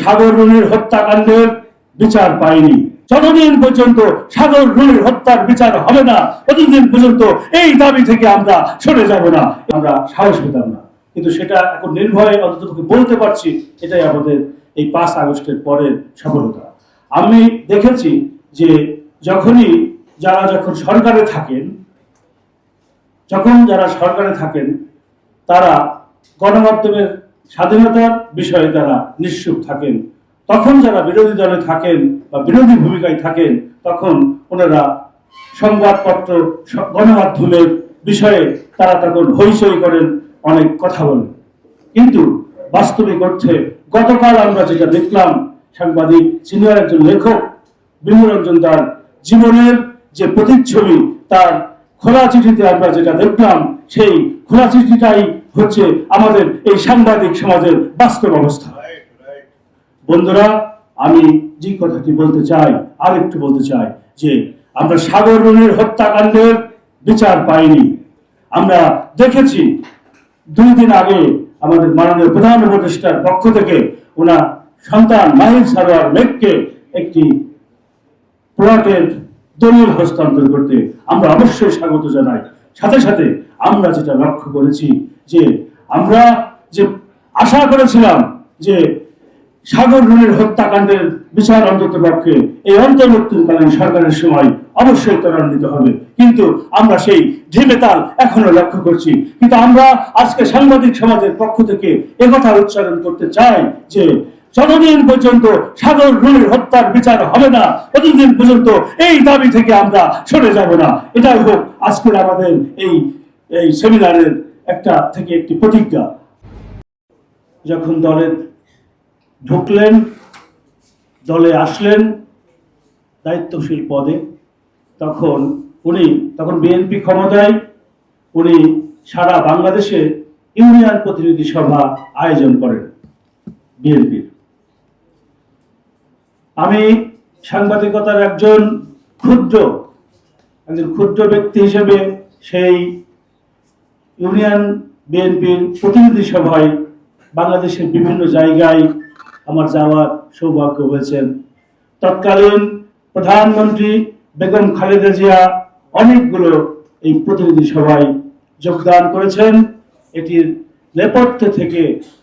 সাগর রুনির হত্যাকাণ্ডের বিচার পায়নি যতদিন পর্যন্ত সাগর রুনির হত্যার বিচার হবে না, ততদিন পর্যন্ত এই দাবি থেকে আমরা সরে যাব না। আমরা সাহস পেতাম না। কিন্তু সেটা এখন নির্ভয়ে অন্তত বলতে পারছি, এটাই আমাদের এই পাঁচ আগস্টের পরের সফলতা। আমি দেখেছি যে যখনই যারা যখন সরকারে থাকেন, যখন যারা সরকারে থাকেন, তারা গণমাধ্যমের স্বাধীনতার বিষয়ে তারা নিশ্চুপ থাকেন, তখন যারা বিরোধী দলে থাকেন বা বিরোধী ভূমিকায় থাকেন, তখন ওনারা সংবাদপত্র গণমাধ্যমের বিষয়ে তারা তখন হইচই করেন, অনেক কথা বলেন। কিন্তু বাস্তবিক অর্থে গতকাল আমরা যেটা দেখলাম, সাংবাদিক, সিনিয়র একজন লেখক বিমরঞ্জন তার জীবনের যে প্রতিচ্ছবি, তার খোলা চিঠিতে আমরা যেটা দেখলাম, সেই খোলা চিঠিটাই হচ্ছে আমাদের এই সাংবাদিক সমাজের বাস্তব অবস্থা। বন্ধুরা, আমি যে কথাটি বলতে চাই আর একটু বলতে চাই যে আমরা সাগর হত্যাকাণ্ডের বিচার পাইনি। আমরা দেখেছি, দুই দিন আগে আমাদের মাননীয় প্রধান উপদেষ্টার পক্ষ থেকে ওনার সন্তান মাহির সারোয়ার মেঘকে একটি প্লটের দলিল হস্তান্তর করতে আমরা অবশ্যই স্বাগত জানাই। সাথে সাথে আমরা যেটা লক্ষ্য করেছি যে আমরা যে আশা করেছিলাম যে সাগর রুনির হত্যাকাণ্ডের বিচার অন্তত পক্ষে এই অন্তর্বর্তীকালীন সরকারের সময় অবশ্যই ত্বরান্বিত হবে। কিন্তু আমরা সেই ঢিমে তাল এখনও লক্ষ্য করছি। কিন্তু আমরা আজকে সাংবাদিক সমাজের পক্ষ থেকে একথা উচ্চারণ করতে চাই যে যতদিন পর্যন্ত সাগর রুনির হত্যার বিচার হবে না, ততদিন পর্যন্ত এই দাবি থেকে আমরা সরে যাব না। এটাই হোক আজকের আমাদের এই এই সেমিনারের একটা থেকে একটি প্রতিজ্ঞা। যখন দলের ঢুকলেন, দলে আসলেন দায়িত্বশীল পদে, তখন উনি, তখন বিএনপি ক্ষমতায় উনি সারা বাংলাদেশে ইউনিয়ন প্রতিনিধি সভা আয়োজন করেন বিএনপির। আমি সাংবাদিকতার একজন ক্ষুদ্র একজন ক্ষুদ্র ব্যক্তি হিসেবে সেই ইউনিয়ন বিএনপির প্রতিনিধি সভায় বাংলাদেশের বিভিন্ন জায়গায় আমার যাওয়ার সৌভাগ্য হয়েছেন তৎকালীন প্রধানমন্ত্রী বেগম খালেদা জিয়া অনেকগুলো এই প্রতিনিধি সভায় যোগদান করেছেন। এটির নেপথ্য থেকে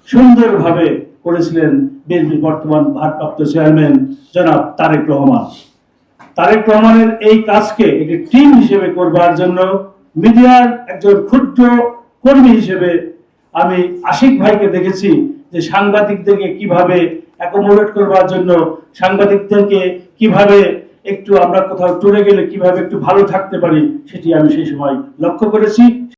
সুন্দরভাবে করেছিলেন বিএনপির বর্তমান ভারপ্রাপ্ত চেয়ারম্যান জনাব তারেক রহমান। তারেক রহমানের এই কাজকে একটি টিম হিসেবে করবার জন্য মিডিয়ার একজন ক্ষুদ্র কর্মী হিসেবে আমি আশিক ভাইকে দেখেছি যে সাংবাদিকদেরকে কীভাবে অ্যাকোমোডেট করবার জন্য, সাংবাদিকদেরকে কীভাবে একটু আমরা কোথাও টুরে গেলে কীভাবে একটু ভালো থাকতে পারি, সেটি আমি সেই সময় লক্ষ্য করেছি।